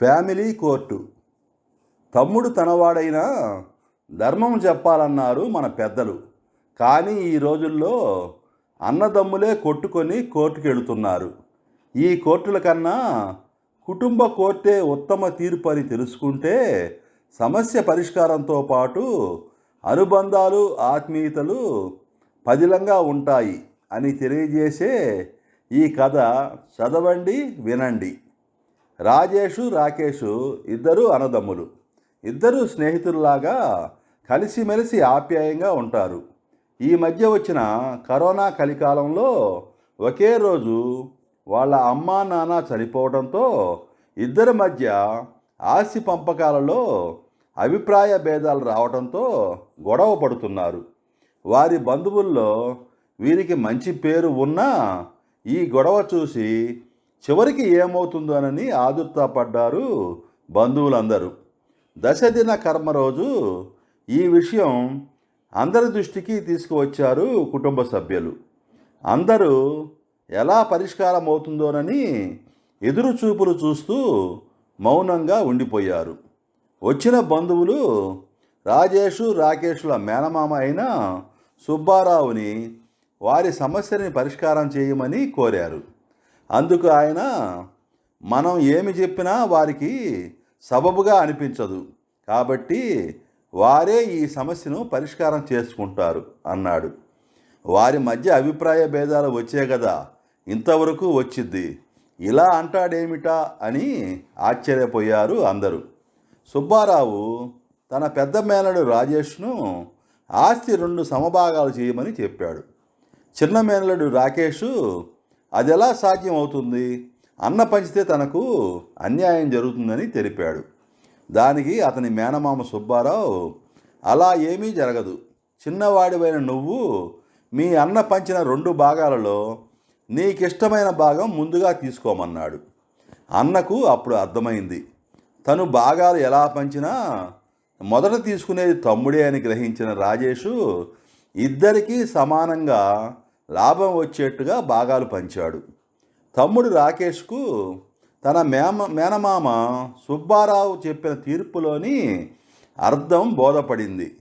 Family court. తమ్ముడు తనవాడైనా ధర్మం చెప్పాలన్నారు మన పెద్దలు. కానీ ఈ రోజుల్లో అన్నదమ్ములే కొట్టుకొని కోర్టుకు వెళుతున్నారు ఈ కోర్టుల కన్నా కుటుంబ కోర్టే ఉత్తమ తీర్పు అని తెలుసుకుంటే సమస్య పరిష్కారంతో పాటు అనుబంధాలు ఆత్మీయతలు పదిలంగా ఉంటాయి అని తెలియజేసే ఈ కథ చదవండి వినండి. రాజేషు రాకేషు ఇద్దరు అన్నదమ్ములు. ఇద్దరు స్నేహితుల్లాగా కలిసిమెలిసి ఆప్యాయంగా ఉంటారు. ఈ మధ్య వచ్చిన కరోనా కలికాలంలో ఒకే రోజు వాళ్ళ అమ్మా నాన్న చనిపోవడంతో ఇద్దరి మధ్య ఆస్తి పంపకాలలో అభిప్రాయ భేదాలు రావడంతో గొడవ పడుతున్నారు. వారి బంధువుల్లో వీరికి మంచి పేరు ఉన్నా ఈ గొడవ చూసి చివరికి ఏమవుతుందోనని ఆదుర్తాపడ్డారు బంధువులందరూ. దశదిన కర్మ రోజు ఈ విషయం అందరి దృష్టికి తీసుకువచ్చారు కుటుంబ సభ్యులు. అందరూ ఎలా పరిష్కారం అవుతుందోనని ఎదురు చూపులు చూస్తూ మౌనంగా ఉండిపోయారు. వచ్చిన బంధువులు రాజేషు రాకేష్ల మేనమామ అయిన సుబ్బారావుని వారి సమస్యని పరిష్కారం చేయమని కోరారు. అందుకు ఆయన మనం ఏమి చెప్పినా వారికి సబబుగా అనిపించదు. కాబట్టి వారే ఈ సమస్యను పరిష్కారం చేసుకుంటారు అన్నాడు. వారి మధ్య అభిప్రాయ భేదాలు వచ్చే కదా ఇంతవరకు వచ్చిద్ది. ఇలా అంటాడేమిటా అని ఆశ్చర్యపోయారు అందరూ. సుబ్బారావు తన పెద్ద మేనడు రాజేష్ను ఆస్తి రెండు సమభాగాలు చేయమని చెప్పాడు. చిన్న మేనలుడు రాకేష్ అది ఎలా సాధ్యం అవుతుంది? అన్న పంచితే తనకు అన్యాయం జరుగుతుందని తెలిపాడు. దానికి అతని మేనమామ సుబ్బారావు అలా ఏమీ జరగదు. చిన్నవాడివైన నువ్వు మీ అన్న పంచిన రెండు భాగాలలో నీకిష్టమైన భాగం ముందుగా తీసుకోమన్నాడు. అన్నకు అప్పుడు అర్థమైంది. తను భాగాలు ఎలా పంచినా మొదట తీసుకునేది తమ్ముడే అని గ్రహించిన రాజేషు ఇద్దరికీ సమానంగా లాభం వచ్చేట్టుగా భాగాలు పంచాడు. తమ్ముడు రాకేష్కు తన మేమ మేనమామ సుబ్బారావు చెప్పిన తీర్పులోని అర్థం బోధపడింది.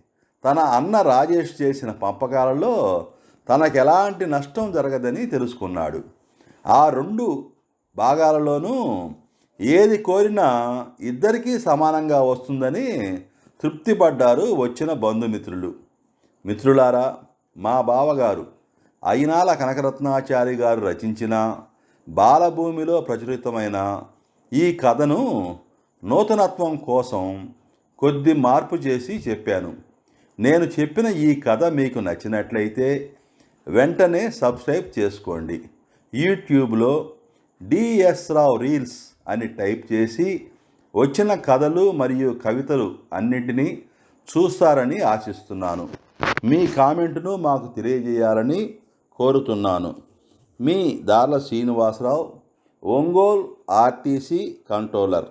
తన అన్న రాజేష్ చేసిన పంపకాలలో తనకు ఎలాంటి నష్టం జరగదని తెలుసుకున్నాడు. ఆ రెండు భాగాలలోనూ ఏది కోరినా ఇద్దరికీ సమానంగా వస్తుందని తృప్తిపడ్డారు వచ్చిన బంధుమిత్రులు. మిత్రులారా మా బావగారు అయినాల కనకరత్నాచారి గారు రచించిన బాలభూమిలో ప్రచురితమైన ఈ కథను నూతనత్వం కోసం కొద్ది మార్పు చేసి చెప్పాను. నేను చెప్పిన ఈ కథ మీకు నచ్చినట్లయితే వెంటనే సబ్స్క్రైబ్ చేసుకోండి. యూట్యూబ్లో డిఎస్ రావు రీల్స్ అని టైప్ చేసి వచ్చిన కథలు మరియు కవితలు అన్నింటినీ చూస్తారని ఆశిస్తున్నాను. మీ కామెంట్ను మాకు తెలియజేయాలని కోరుతున్నాను. మీ దార్ల శ్రీనివాసరావు ఒంగోల్ ఆర్టీసీ కంట్రోలర్.